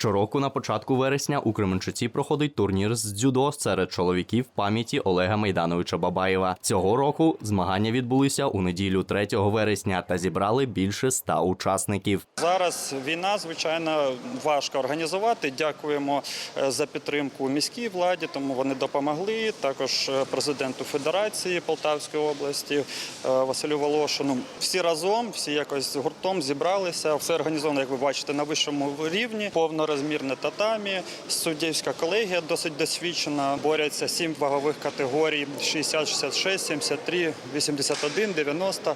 Щороку на початку вересня у Кременчуці проходить турнір з дзюдо серед чоловіків пам'яті Олега Майдановича Бабаєва. Цього року змагання відбулися у неділю 3 вересня та зібрали більше ста учасників. Зараз війна, звичайно, важко організувати. Дякуємо е, за підтримку міській владі, тому вони допомогли. Також е, президенту Федерації Полтавської області е, Василю Волошину. Всі разом, всі якось гуртом зібралися. Все організовано, як ви бачите, на вищому рівні. Повнорозмірне татамі. Суддівська колегія досить досвідчена. Борються сім вагових категорій: 60, 66, 73, 81, 90.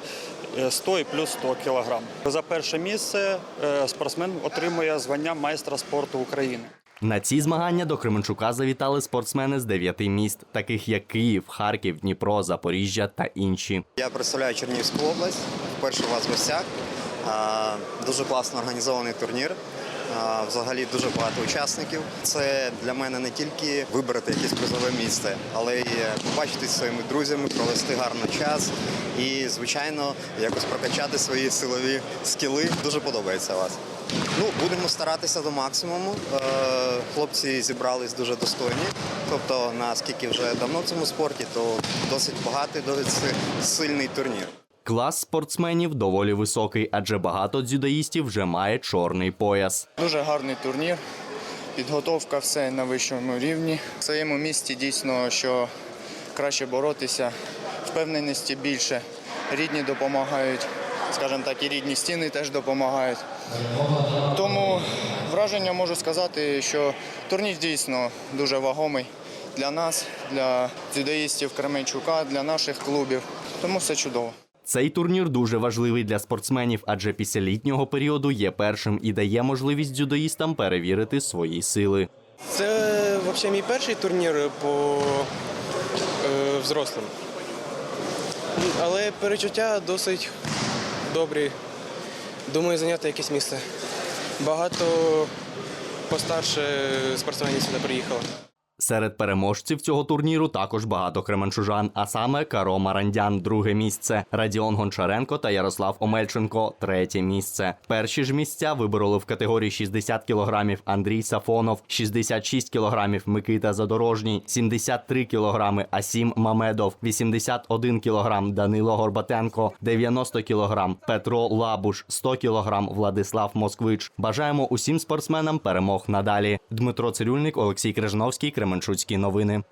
100 і плюс 100 кілограм. За перше місце е, спортсмен отримує звання майстра спорту України. На ці змагання до Кременчука завітали спортсмени з дев'яти міст, таких як Київ, Харків, Дніпро, Запоріжжя та інші. Я представляю Чернігівську область. Вперше у вас в гостях. Дуже класно організований турнір. Взагалі дуже багато учасників. Це для мене не тільки вибрати якесь призове місце, але й побачитись зі своїми друзями, провести гарно час і, звичайно, якось прокачати свої силові скіли. Дуже подобається вас. Ну, будемо старатися до максимуму. Е, Хлопці зібрались дуже достойні. Тобто, наскільки вже давно в цьому спорті, то досить багатий, досить сильний турнір. Клас спортсменів доволі високий, адже багато дзюдоїстів вже має чорний пояс. Дуже гарний турнір. Підготовка все на вищому рівні. В своєму місті дійсно, що краще боротися, впевненості більше. Рідні допомагають, скажімо так, і рідні стіни теж допомагають. Тому враження можу сказати, що турнір дійсно дуже вагомий для нас, для дзюдоїстів Кременчука, для наших клубів. Тому все чудово. Цей турнір дуже важливий для спортсменів, адже після літнього періоду є першим і дає можливість дзюдоїстам перевірити свої сили. Це взагалі мій перший турнір по е, взрослим. Але перечуття досить добрі. Думаю, зайняти якесь місце. Багато постарше спортсменів сюди приїхало. Серед переможців цього турніру також багато кременчужан, а саме Каро Марандян, друге місце, Радіон Гончаренко та Ярослав Омельченко третє місце. Перші ж місця вибороли в категорії 60 кілограмів Андрій Сафонов, 66 кілограмів Микита Задорожній, 73 кілограми Асім Мамедов, 81 кілограм Данило Горбатенко, 90 кілограм Петро Лабуш, 100 кілограм Владислав Москвич. Бажаємо усім спортсменам перемог надалі. Дмитро Цирюльник, Олексій Крижновський, Крижановський, Кременчуцькі новини.